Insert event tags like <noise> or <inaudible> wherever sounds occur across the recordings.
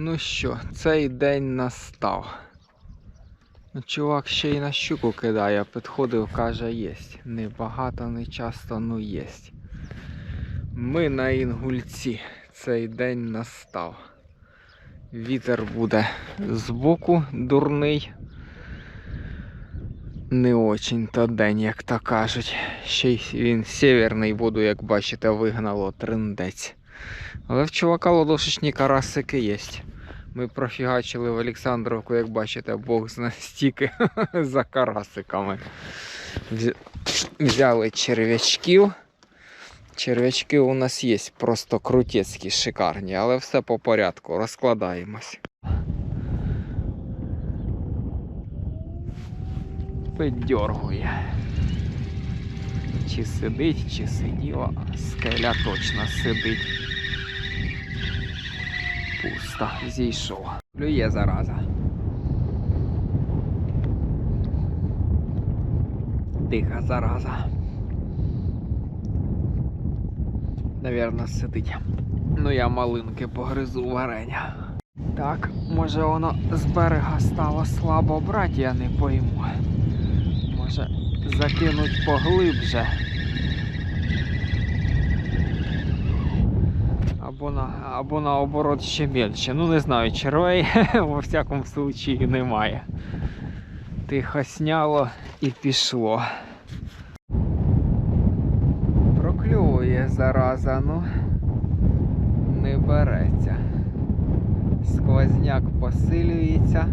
Ну що, цей день настав. Ну, Чувак ще й на щуку кидає, підходив, каже, єсть. Не багато, не часто, ну єсть. Ми на інгульці. Цей день настав. Вітер буде збоку дурний. Не очень то день, як то кажуть. Ще й він северний воду, як бачите, вигнало триндець. Але в чувака лодошечні карасики є. Ми профігачили в Олександровку, як бачите, бог зна стільки <laughs> за карасиками. Взяли черв'ячків. Черв'ячки у нас є, просто крутецькі, шикарні, але все по порядку, розкладаємось. Піддергує. Чи сидить, чи сиділа, скеля точно сидить. Пусто, зійшов. Плює зараза. Тиха зараза. Навірно, сидить. Ну я малинки погризу варення. Так, може воно з берега стало слабо брати, я не пойму. Може закинуть поглибже. Або на, або наоборот ще більше. Ну не знаю, червей <laughs> во всякому случаї немає. Тихо сняло і пішло. Прокльовує зараза, ну не береться. Сквозняк посилюється.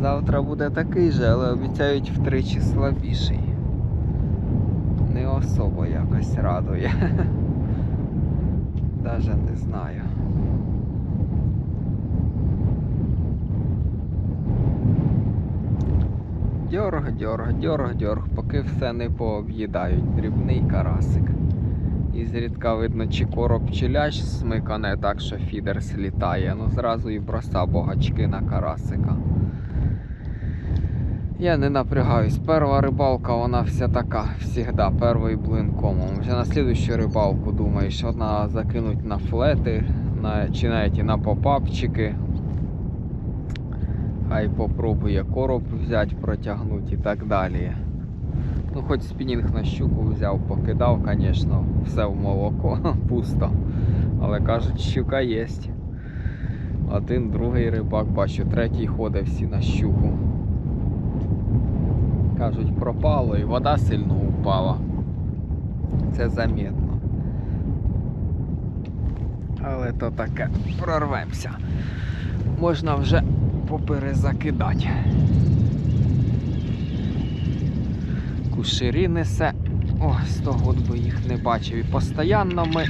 Завтра буде такий же, але обіцяють втричі слабіший. Не особо якось радує. <laughs> Даже не знаю. Дьорг, дьорг, дьорг, дьорг, поки все не пооб'їдають. Дрібний карасик. І зрідка видно, чи короб чи лящ смикане так, що фідер слітає. Ну зразу і броса богачки на карасика. Я не напрягаюсь. Перша рибалка, вона вся така, всегда, перший блин комом. Вже на слідущу рибалку думаєш, одна закинуть на флети, на, чи навіть на попапчики. Хай попробує короб взяти, протягнути і так далі. Ну, хоч спінінг на щуку взяв, покидав, звісно, все в молоко, <laughs> пусто. Але кажуть, щука є. Один, другий рибак, бачу, третій ходить всі на щуку. Кажуть, пропало і вода сильно упала. Це замітно. Але то таке, прорвемося. Можна вже поперезакидати. Куширі несе. О, 100 год би їх не бачив. І постійно ми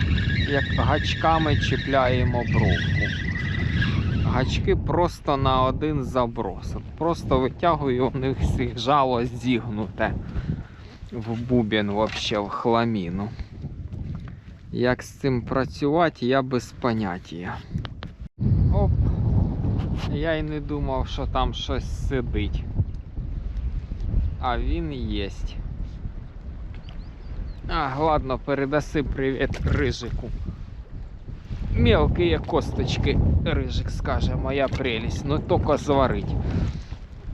як гачками чіпляємо бровку. Гачки просто на один заброс. Просто витягую у них всіх жало зігнуте в бубен вообще в хламіну. Як з цим працювати, я без поняття. Оп. Я й не думав, що там щось сидить. А він єсть. А, ладно, передаси привіт рижику. Мелкие косточки, рижик скаже, моя прелість, ну тільки зварить.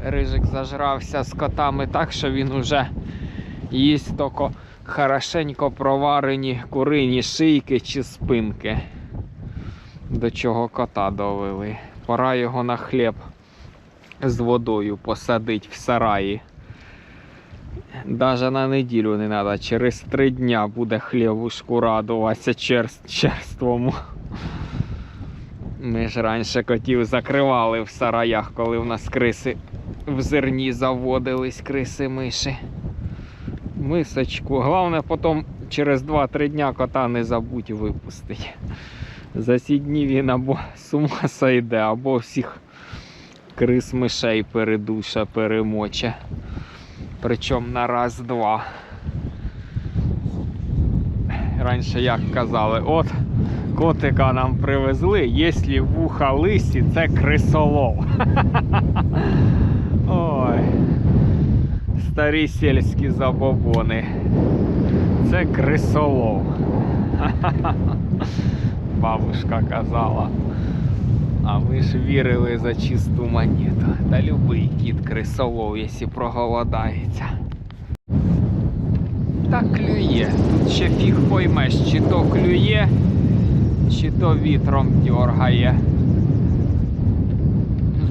Рижик зажрався з котами так, що він уже їсть тільки хорошенько проварені курині шийки чи спинки. До чого кота довели. Пора його на хліб з водою посадить в сараї. Даже на неділю не треба, через три дня буде хлібушку радуватися черст, черствому. Ми ж раніше котів закривали в сараях, коли в нас криси в зерні заводились, криси миші. Мисочку. Головне потім через 2-3 дня кота не забудь випустити. За ці дні він або з ума сойде, або всіх крис мишей передуша, перемоче. Причому на раз-два. Раніше як казали, от котика нам привезли, якщо вуха лисі, це крисолов. <laughs> Ой. Старі сільські забобони. Це крисолов. <laughs> Бабушка казала. А ви ж вірили за чисту монету. Та любий кіт крисолов, якщо проголодається. Та клює. Тут ще фіг поймеш, чи то клює, чи то вітром дьоргає.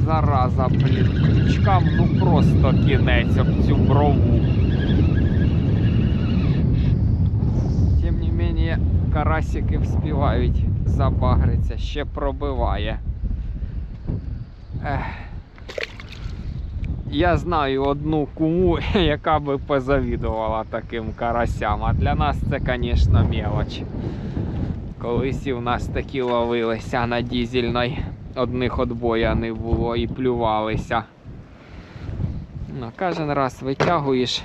Зараза, блін, крючкам ну просто кінець об цю брову. Тим не менее, карасики вспівають забагриться, ще пробиває. Ех. Я знаю одну куму, <laughs> яка би позавідувала таким карасям. А для нас це, звісно, мелоч. Колись і в нас такі ловилися на дізельної. Одних отбоя не було і плювалися. Ну, кожен раз витягуєш,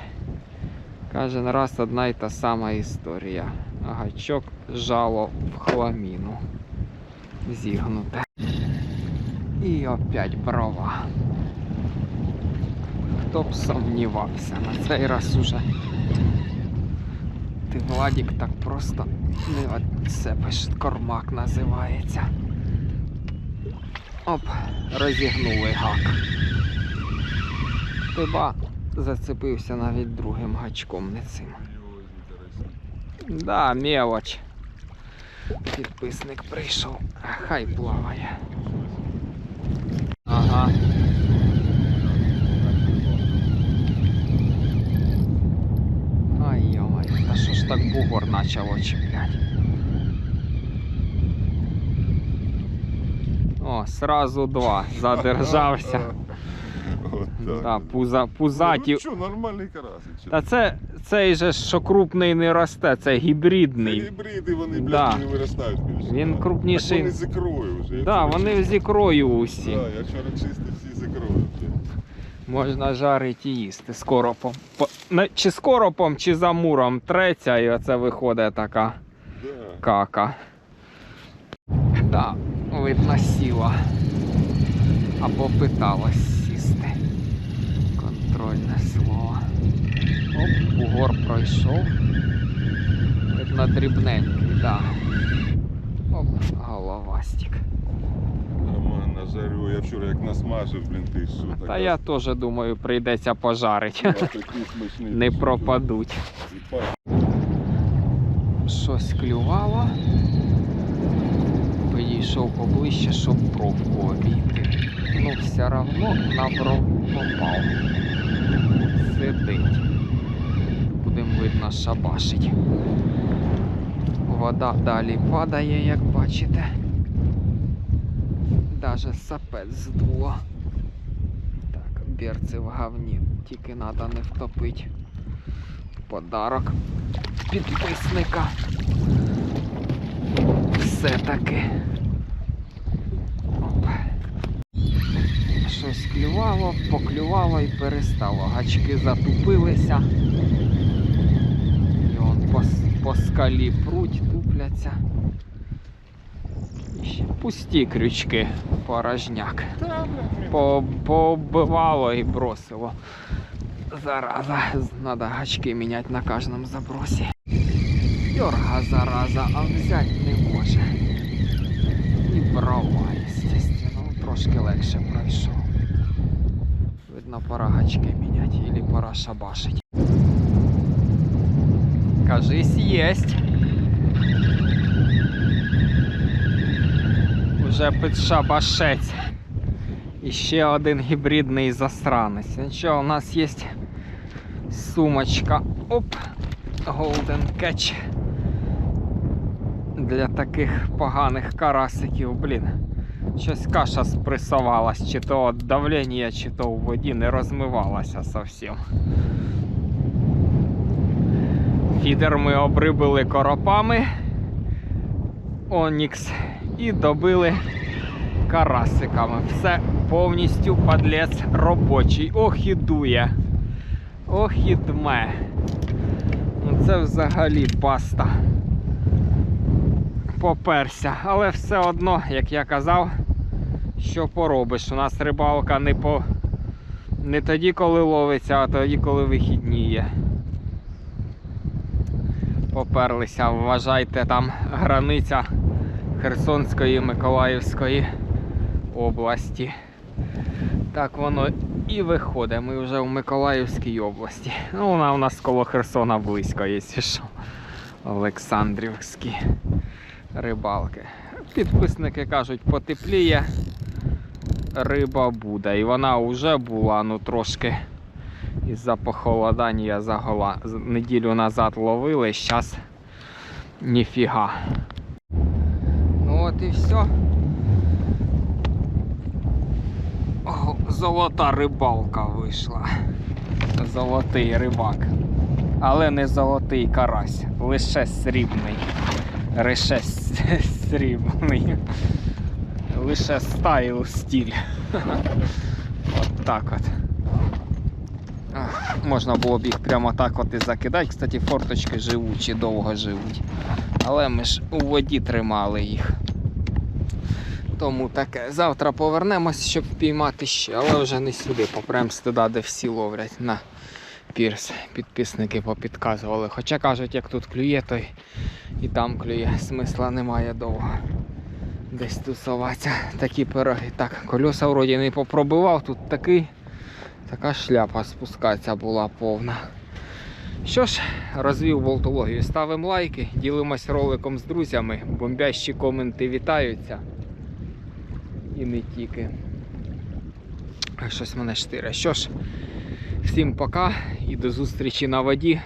кожен раз одна й та сама історія. Гачок жало в хламіну. Зігнуте. І опять брова. Хто б сумнівався на цей раз уже. Ти Владік так просто не відцепиш, кормак називається. Оп, розігнули гак. Ти ба зацепився навіть другим гачком, не цим. Да, мелоч. Підписник прийшов. А Хай плаває. Ага. Ай йомай, та що ж так бугор почало чіплять? О, сразу два. Задержався. Так. Да, пуза, пузаті. Ну що, нормальний карасик. Та це цей же, що крупний не росте, це Це гібридний. гібриди, вони, блядь, Да. не виростають. конечно. Він Так крупніший. Вони з ікрою вже. Да, вони з ікрою усі. Да, якщо речисти, всі з ікрою. Можна жарити і їсти з коропом. Чи з коропом, чи за муром треться, і оце виходить така кака. Да, видно сіла. Або питалась сісти. Контрольне слово. Оп, бугор пройшов. Видно дрібненький, да. Оп, головастик. Нормально жарю. Я вчора як насмажив, блін, ти що. Та я теж думаю, прийдеться пожарити. Не пропадуть. Щось клювало. Підійшов поближче, щоб бровку обійти. Ну, все равно на бровку попав. Сидить. Будем видно шабашить. Вода далі падає, як бачите. Даже сапець здуло. Так, берці в говні. Тільки треба не втопити. Подарок підписника. Все-таки. Щось клювало, поклювало і перестало. Гачки затупилися. І он по, по скалі пруть, тупляться. І ще пусті крючки, порожняк. По, пооббивало і бросило. Зараза, надо гачки міняти на кожному забросі. Дерга зараза, а взять не може. І брова, естественно, ну, трошки легше пройшов. Видно, пора гачки міняти, или пора шабашить. Кажись, єсть. Уже підшабашець. І ще один гібридний засранець. Нічого, у нас є сумочка. Оп! Golden Catch. Для таких поганих карасиків, блін. Щось каша спресувалась, чи то від давлення, чи то у воді не розмивалася зовсім. Фідер ми обрибили коропами Онікс і добили карасиками. Все повністю подлець робочий. Ох і. Ох і. Ну це взагалі паста. Поперся. Але все одно, як я казав, що поробиш. У нас рибалка не по. Не тоді, коли ловиться, а тоді, коли вихідні є. Поперлися, вважайте, там границя Херсонської, Миколаївської області. Так воно і виходить. Ми вже в Миколаївській області. Ну, вона у нас коло Херсона близько, якщо що. Олександрівські рибалки. Підписники кажуть, потепліє, риба буде. І вона вже була, ну трошки із-за похолодання загола. Неділю назад ловили, зараз ніфіга. І все. Золота рибалка вийшла. Золотий рибак. Але не золотий карась, лише срібний. Лише <laughs> срібний. Лише стайл стіль. <laughs> От так от. Можна було б їх прямо так от і закидати. Кстати, форточки живучі, довго живуть. Але ми ж у воді тримали їх. Тому таке. Завтра повернемось, щоб піймати ще, але вже не сюди. Попрям туди, де всі ловлять на пірс. Підписники попідказували. Хоча кажуть, як тут клює, то і там клює. Смисла немає довго. Десь тусуватися. Такі пироги. Так, кольоса вроді не попробивав, тут такий. Така шляпа спускатися була повна. Що ж, розвів болтологію. Ставимо лайки, ділимось роликом з друзями. Бомбящі коменти вітаються. І не тільки. Щось мене штире. Що ж, всім пока і до зустрічі на воді.